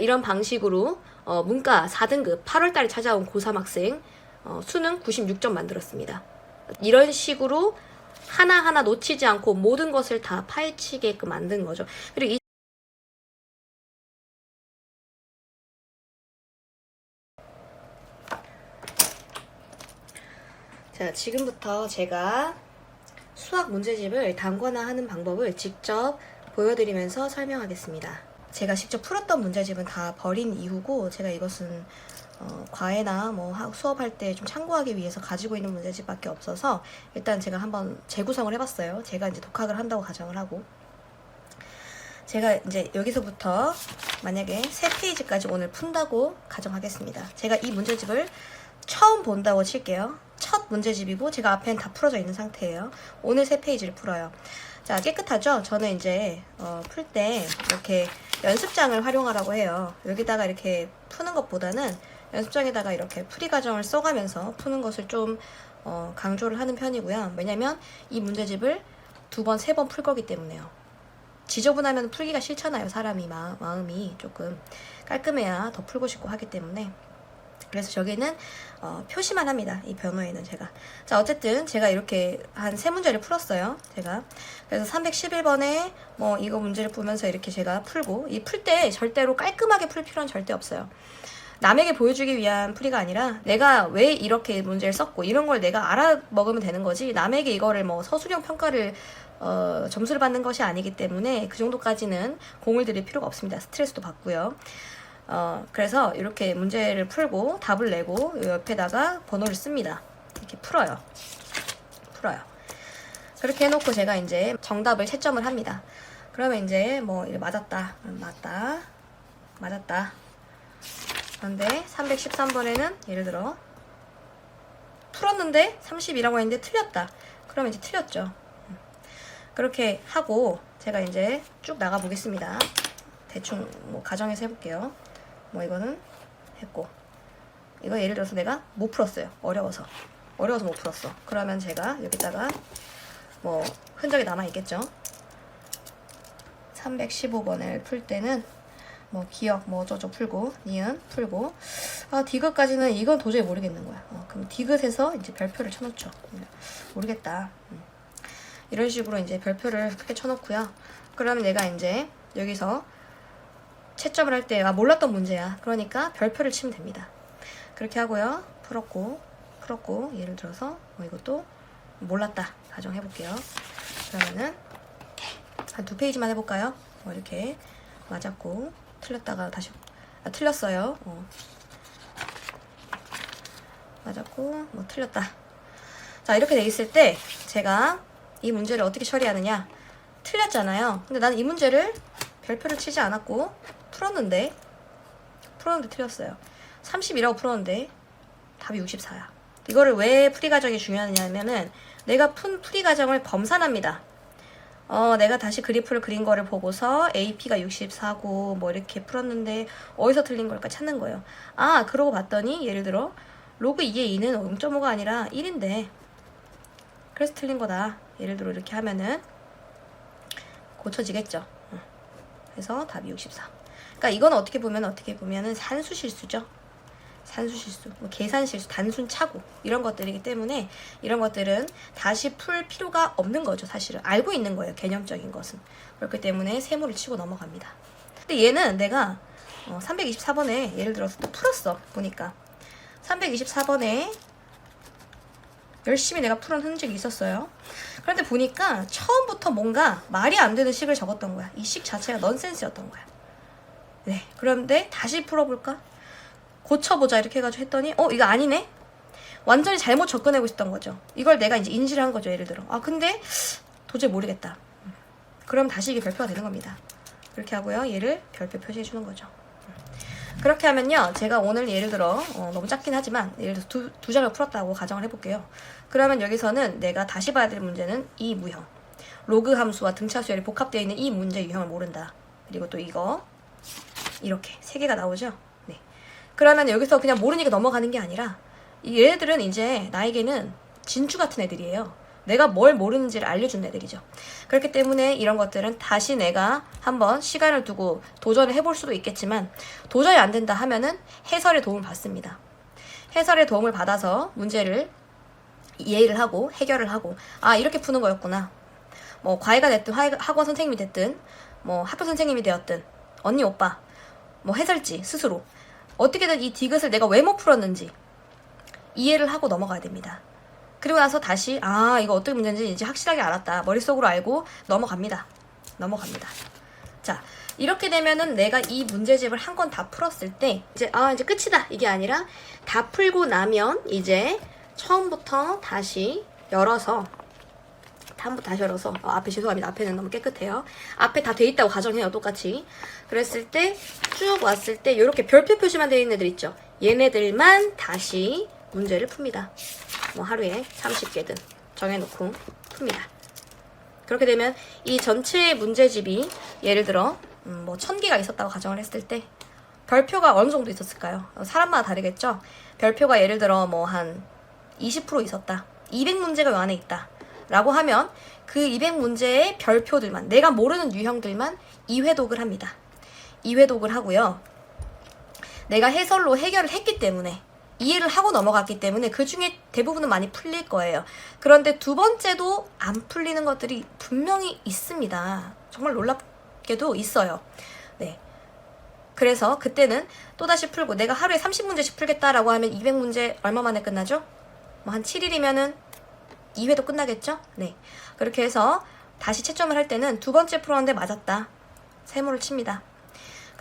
이런 방식으로 어, 문과 4등급 8월달에 찾아온 고3 학생 어, 수능 96점 만들었습니다. 이런 식으로 하나하나 놓치지 않고 모든 것을 다 파헤치게끔 만든 거죠. 그리고 이 자, 지금부터 제가 수학 문제집을 단권화하는 방법을 직접 보여드리면서 설명하겠습니다. 제가 직접 풀었던 문제집은 다 버린 이후고 제가 이것은 어, 과외나 뭐 하- 수업할 때 좀 참고하기 위해서 가지고 있는 문제집밖에 없어서 일단 제가 한번 재구성을 해봤어요. 제가 이제 독학을 한다고 가정을 하고 제가 이제 여기서부터 만약에 세 페이지까지 오늘 푼다고 가정하겠습니다. 제가 이 문제집을 처음 본다고 칠게요. 첫 문제집이고 제가 앞엔 다 풀어져 있는 상태예요. 오늘 세 페이지를 풀어요. 자 깨끗하죠? 저는 이제 어, 풀 때 이렇게 연습장을 활용하라고 해요. 여기다가 이렇게 푸는 것보다는 연습장에다가 이렇게 풀이 과정을 써가면서 푸는 것을 좀 어, 강조를 하는 편이고요. 왜냐면 이 문제집을 두 번, 세 번 풀 거기 때문에요. 지저분하면 풀기가 싫잖아요. 사람이 마, 마음이 조금 깔끔해야 더 풀고 싶고 하기 때문에 그래서 저기는 어, 표시만 합니다. 이 변호에는 제가. 자, 어쨌든 제가 이렇게 한 세 문제를 풀었어요. 제가. 그래서 311번에 뭐 이거 문제를 보면서 이렇게 제가 풀고 이 풀 때 절대로 깔끔하게 풀 필요는 절대 없어요. 남에게 보여주기 위한 풀이가 아니라 내가 왜 이렇게 문제를 썼고 이런 걸 내가 알아먹으면 되는 거지 남에게 이거를 뭐 서술형 평가를 어, 점수를 받는 것이 아니기 때문에 그 정도까지는 공을 들일 필요가 없습니다. 스트레스도 받고요. 어, 그래서 이렇게 문제를 풀고 답을 내고 요 옆에다가 번호를 씁니다. 이렇게 풀어요. 풀어요. 그렇게 해놓고 제가 이제 정답을 채점을 합니다. 그러면 이제 뭐 맞았다. 음, 맞다. 맞았다. 그런데 313번에는 예를 들어 풀었는데 30이라고 했는데 틀렸다. 그러면 이제 틀렸죠. 음. 그렇게 하고 제가 이제 쭉 나가 보겠습니다. 대충 뭐 가정에서 해볼게요. 뭐 이거는 했고 이거 예를 들어서 내가 못 풀었어요. 어려워서 어려워서 못 풀었어. 그러면 제가 여기다가 뭐 흔적이 남아 있겠죠. 315번을 풀 때는 뭐 기억 뭐 어쩌고 풀고 니은 풀고 아 디귿까지는 이건 도저히 모르겠는 거야. 어, 그럼 디귿에서 이제 별표를 쳐놓죠. 모르겠다. 음. 이런 식으로 이제 별표를 크게 쳐놓고요. 그러면 내가 이제 여기서 채점을 할 때 아, 몰랐던 문제야. 그러니까 별표를 치면 됩니다. 그렇게 하고요. 풀었고 풀었고 예를 들어서 뭐 이것도 몰랐다 가정해 볼게요. 그러면은 한 두 페이지만 해볼까요? 뭐 이렇게 맞았고 틀렸다가 다시 아, 틀렸어요. 어. 맞았고 뭐 틀렸다. 자 이렇게 돼 있을 때 제가 이 문제를 어떻게 처리하느냐 틀렸잖아요. 근데 나는 이 문제를 별표를 치지 않았고 풀었는데 풀었는데 틀렸어요. 30이라고 풀었는데 답이 64야. 이거를 왜 풀이 과정이 중요하냐면은 내가 푼 풀이 과정을 검산합니다. 어, 내가 다시 그래프를 그린 거를 보고서 AP가 64고 뭐 이렇게 풀었는데 어디서 틀린 걸까 찾는 거예요. 아, 그러고 봤더니 예를 들어 로그 2의 2는 0.5가 아니라 1인데 그래서 틀린 거다. 예를 들어 이렇게 하면은 고쳐지겠죠. 응. 그래서 답이 64. 그러니까 이건 어떻게 보면 어떻게 보면은 산수 실수죠. 산수 실수, 뭐 계산 실수, 단순 착오 이런 것들이기 때문에 이런 것들은 다시 풀 필요가 없는 거죠. 사실은 알고 있는 거예요. 개념적인 것은 그렇기 때문에 세모를 치고 넘어갑니다. 근데 얘는 내가 어, 324번에 예를 들어서 또 풀었어 보니까 324번에 열심히 내가 푸는 흔적이 있었어요. 그런데 보니까 처음부터 뭔가 말이 안 되는 식을 적었던 거야. 이 식 자체가 넌센스였던 거야. 네. 그런데 다시 풀어볼까? 고쳐보자 이렇게 해가지고 했더니 어 이거 아니네. 완전히 잘못 접근하고 있었던 거죠. 이걸 내가 이제 인지를 한 거죠. 예를 들어. 아 근데 도저히 모르겠다. 그럼 다시 이게 별표가 되는 겁니다. 그렇게 하고요. 얘를 별표 표시해 주는 거죠. 그렇게 하면요. 제가 오늘 예를 들어 어, 너무 작긴 하지만 예를 들어 두, 두 장을 풀었다고 가정을 해볼게요. 그러면 여기서는 내가 다시 봐야 될 문제는 이 무형. 로그 함수와 등차 수열이 복합되어 있는 이 문제 유형을 모른다. 그리고 또 이거 이렇게 세 개가 나오죠. 네. 그러면 여기서 그냥 모르니까 넘어가는 게 아니라 이 얘네들은 이제 나에게는 진주 같은 애들이에요. 내가 뭘 모르는지를 알려준 애들이죠. 그렇기 때문에 이런 것들은 다시 내가 한번 시간을 두고 도전을 해볼 수도 있겠지만 도저히 안 된다 하면은 해설의 도움을 받습니다. 해설의 도움을 받아서 문제를 이해를 하고 해결을 하고 아 이렇게 푸는 거였구나. 뭐 과외가 됐든 화- 학원 선생님이 됐든 뭐 학교 선생님이 되었든 언니 오빠 뭐 해설지 스스로. 어떻게든 이 디귿을 내가 왜 못 풀었는지 이해를 하고 넘어가야 됩니다. 그리고 나서 다시 아 이거 어떻게 문제인지 이제 확실하게 알았다. 머릿속으로 알고 넘어갑니다. 넘어갑니다. 자 이렇게 되면은 내가 이 문제집을 한건다 풀었을 때 이제 아 이제 끝이다. 이게 아니라 다 풀고 나면 이제 처음부터 다시 열어서 다음부터 다시 열어서 어, 앞에 죄송합니다. 앞에는 너무 깨끗해요. 앞에 다 돼 있다고 가정해요. 똑같이 그랬을 때 쭉 왔을 때 이렇게 별표 표시만 되어 있는 애들 있죠 얘네들만 다시 문제를 풉니다 뭐 하루에 30개든 정해놓고 풉니다 그렇게 되면 이 전체 문제집이 예를 들어 음, 뭐 1000개가 있었다고 가정을 했을 때 별표가 어느 정도 있었을까요? 어, 사람마다 다르겠죠? 별표가 예를 들어 뭐 한 20% 있었다. 200문제가 요 안에 있다. 라고 하면 그 200문제의 별표들만, 내가 모르는 유형들만 2회독을 합니다. 2회독을 하고요. 내가 해설로 해결을 했기 때문에 이해를 하고 넘어갔기 때문에 그 중에 대부분은 많이 풀릴 거예요. 그런데 두 번째도 안 풀리는 것들이 분명히 있습니다. 정말 놀랍게도 있어요. 네. 그래서 그때는 또다시 풀고 내가 하루에 30문제씩 풀겠다라고 하면 200문제 얼마 만에 끝나죠? 뭐 한 7일이면은 2회도 끝나겠죠? 네. 그렇게 해서 다시 채점을 할 때는 두 번째 풀었는데 맞았다. 세모를 칩니다.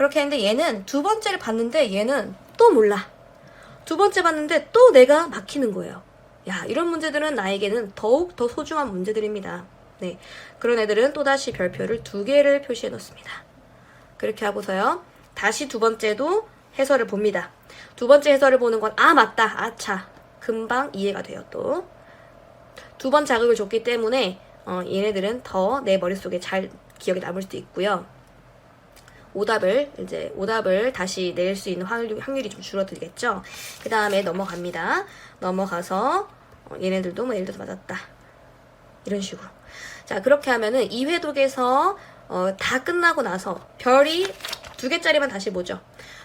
그렇게 했는데 얘는 두 번째를 봤는데 얘는 또 몰라. 두 번째 봤는데 또 내가 막히는 거예요. 야, 이런 문제들은 나에게는 더욱 더 소중한 문제들입니다. 네. 그런 애들은 또다시 별표를 두 개를 표시해 놓습니다. 그렇게 하고서요. 다시 두 번째도 해설을 봅니다. 두 번째 해설을 보는 건, 아, 맞다. 아차. 금방 이해가 돼요, 또. 두 번 자극을 줬기 때문에, 어, 얘네들은 더 내 머릿속에 잘 기억에 남을 수도 있고요. 오답을, 이제, 오답을 다시 낼 수 있는 확률, 확률이 좀 줄어들겠죠. 그 다음에 넘어갑니다. 넘어가서, 어, 얘네들도 뭐 예를 들어서 맞았다. 이런 식으로. 자, 그렇게 하면은 2회독에서 어, 다 끝나고 나서 별이 두 개짜리만 다시 보죠.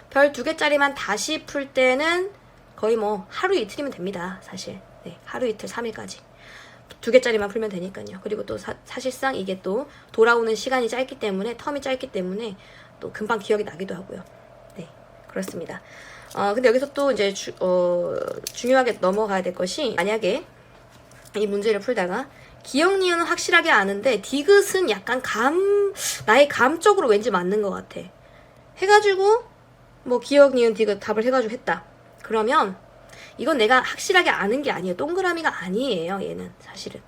별 두 개짜리만 다시 풀 때는 거의 뭐 하루 이틀이면 됩니다. 사실. 네, 하루 이틀 3일까지. 두 개짜리만 풀면 되니까요. 그리고 또 사, 사실상 이게 또 돌아오는 시간이 짧기 때문에 텀이 짧기 때문에 또 금방 기억이 나기도 하고요. 네, 그렇습니다. 어, 근데 여기서 또 이제 주, 어, 중요하게 넘어가야 될 것이 만약에 이 문제를 풀다가 기억 니은은 확실하게 아는데 디귿은 약간 감 나의 감적으로 왠지 맞는 것 같아. 해가지고 뭐 기억 니은 디귿 답을 해가지고 했다. 그러면 이건 내가 확실하게 아는 게 아니에요. 동그라미가 아니에요. 얘는 사실은.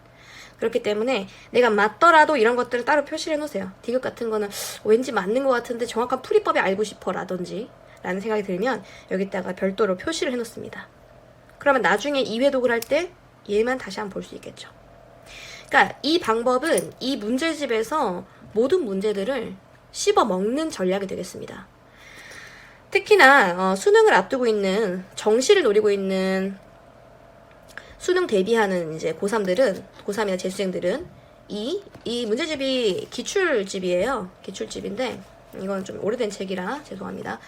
그렇기 때문에 내가 맞더라도 이런 것들을 따로 표시를 해놓으세요. 디귿 같은 거는 왠지 맞는 것 같은데 정확한 풀이법이 알고 싶어라든지 라는 생각이 들면 여기다가 별도로 표시를 해놓습니다. 그러면 나중에 2회독을 할 때 얘만 다시 한번 볼 수 있겠죠. 그러니까 이 방법은 이 문제집에서 모든 문제들을 씹어 먹는 전략이 되겠습니다. 특히나 어, 수능을 앞두고 있는 정시를 노리고 있는 수능 대비하는 이제 고3들은 고3이나 재수생들은 이, 이 문제집이 기출집이에요. 기출집인데 이건 좀 오래된 책이라 죄송합니다.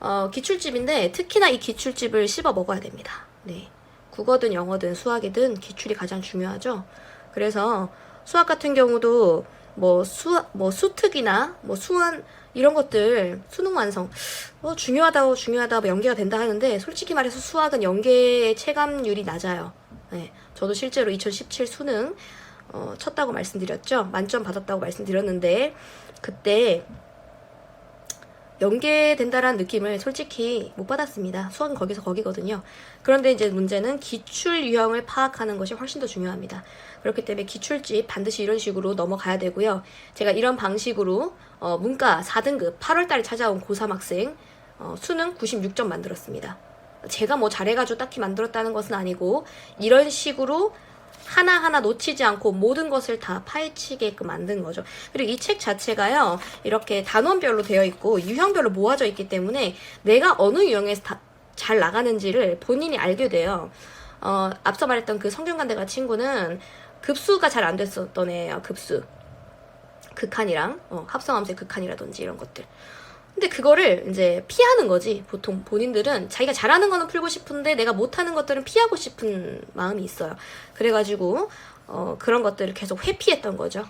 어, 기출집인데 특히나 이 기출집을 씹어 먹어야 됩니다. 네. 국어든 영어든 수학이든 기출이 가장 중요하죠. 그래서 수학 같은 경우도 뭐 수, 뭐 수특이나 뭐 수완 이런 것들 수능 완성 뭐 중요하다고 중요하다 뭐 연계가 된다 하는데 솔직히 말해서 수학은 연계의 체감률이 낮아요. 네, 저도 실제로 2017 수능 어, 쳤다고 말씀드렸죠. 만점 받았다고 말씀드렸는데 그때 연계된다라는 느낌을 솔직히 못 받았습니다. 수학은 거기서 거기거든요. 그런데 이제 문제는 기출 유형을 파악하는 것이 훨씬 더 중요합니다. 그렇기 때문에 기출집 반드시 이런 식으로 넘어가야 되고요. 제가 이런 방식으로 어, 문과 4등급 8월달에 찾아온 고3 학생 어, 수능 96점 만들었습니다. 제가 뭐 잘해가지고 딱히 만들었다는 것은 아니고 이런 식으로 하나하나 놓치지 않고 모든 것을 다 파헤치게끔 만든 거죠. 그리고 이 책 자체가요, 이렇게 단원별로 되어 있고, 유형별로 모아져 있기 때문에 내가 어느 유형에서 다, 잘 나가는지를 본인이 알게 돼요. 어, 앞서 말했던 그 성균관대가 친구는 급수가 잘 안 됐었던 애야 급수. 극한이랑 어, 합성함수의 극한이라든지 이런 것들. 근데 그거를 이제 피하는 거지 보통. 본인들은 자기가 잘하는 거는 풀고 싶은데 내가 못하는 것들은 피하고 싶은 마음이 있어요. 그래가지고 어, 그런 것들을 계속 회피했던 거죠.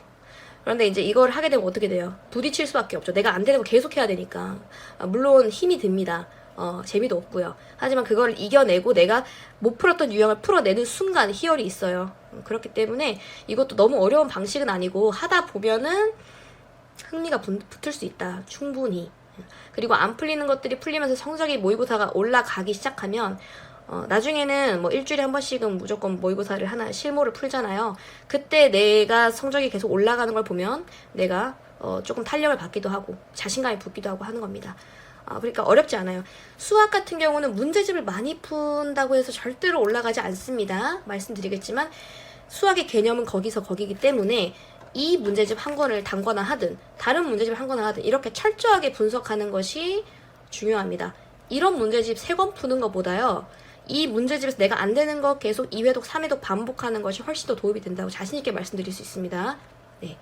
그런데 이제 이걸 하게 되면 어떻게 돼요? 부딪힐 수밖에 없죠. 내가 안 되는 거 계속 해야 되니까. 아, 물론 힘이 듭니다. 어, 재미도 없고요. 하지만 그걸 이겨내고 내가 못 풀었던 유형을 풀어내는 순간 희열이 있어요. 음, 그렇기 때문에 이것도 너무 어려운 방식은 아니고 하다 보면은 흥미가 분- 붙을 수 있다. 충분히. 그리고 안 풀리는 것들이 풀리면서 성적이 모의고사가 올라가기 시작하면 어, 나중에는 뭐 일주일에 한 번씩은 무조건 모의고사를 하나 실무를 풀잖아요. 그때 내가 성적이 계속 올라가는 걸 보면 내가 어, 조금 탄력을 받기도 하고 자신감이 붙기도 하고 하는 겁니다. 아, 그러니까 어렵지 않아요. 수학 같은 경우는 문제집을 많이 푼다고 해서 절대로 올라가지 않습니다. 말씀드리겠지만 수학의 개념은 거기서 거기기 때문에 이 문제집 한 권을 단거나 하든 다른 문제집 한 권을 하든 이렇게 철저하게 분석하는 것이 중요합니다. 이런 문제집 세 권 푸는 것보다요. 이 문제집에서 내가 안 되는 거 계속 2회독, 3회독 반복하는 것이 훨씬 더 도움이 된다고 자신있게 말씀드릴 수 있습니다. 네.